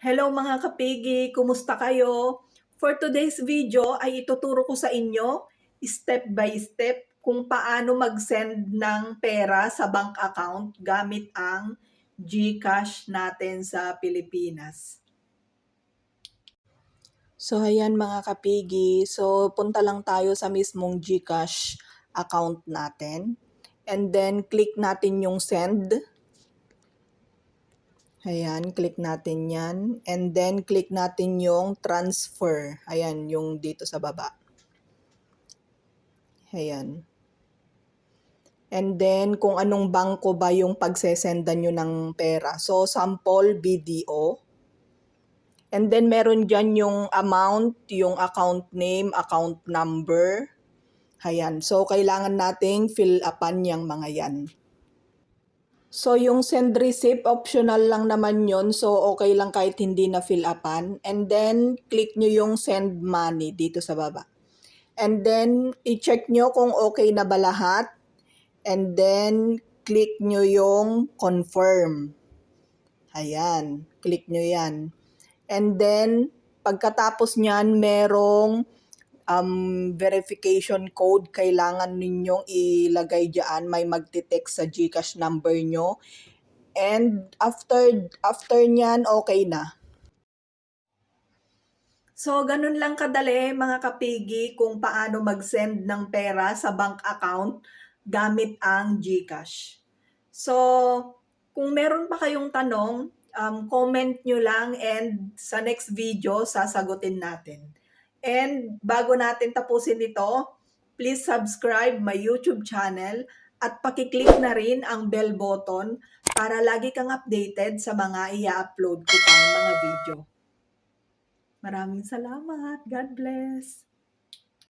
Hello mga kapigi, kumusta kayo? For today's video ay ituturo ko sa inyo step by step kung paano mag-send ng pera sa bank account gamit ang GCash natin sa Pilipinas. So ayan mga kapigi, so punta lang tayo sa mismong GCash account natin. And then click natin yung send. Ayan, click natin yan. And then, click natin yung transfer. Ayan, yung dito sa baba. Ayan. And then, kung anong bangko ba yung pagsesendan nyo ng pera. So, sample BDO. And then, meron dyan yung amount, yung account name, account number. Ayan. So, kailangan nating fill upan yung mga yan. So, yung send receipt, optional lang naman yon So, okay lang kahit hindi na fill upan. And then, click nyo yung send money dito sa baba. And then, i-check nyo kung okay na ba lahat. And then, click nyo yung confirm. Ayan, click nyo yan. And then, pagkatapos nyan, merong um, verification code kailangan ninyong ilagay dyan. May magte-text sa GCash number nyo. And after, after nyan, okay na. So, ganun lang kadali mga kapigi kung paano mag-send ng pera sa bank account gamit ang GCash. So, kung meron pa kayong tanong, um, comment nyo lang and sa next video, sasagutin natin. And bago natin tapusin ito, please subscribe my YouTube channel at pakiclick na rin ang bell button para lagi kang updated sa mga i-upload ko pang mga video. Maraming salamat. God bless.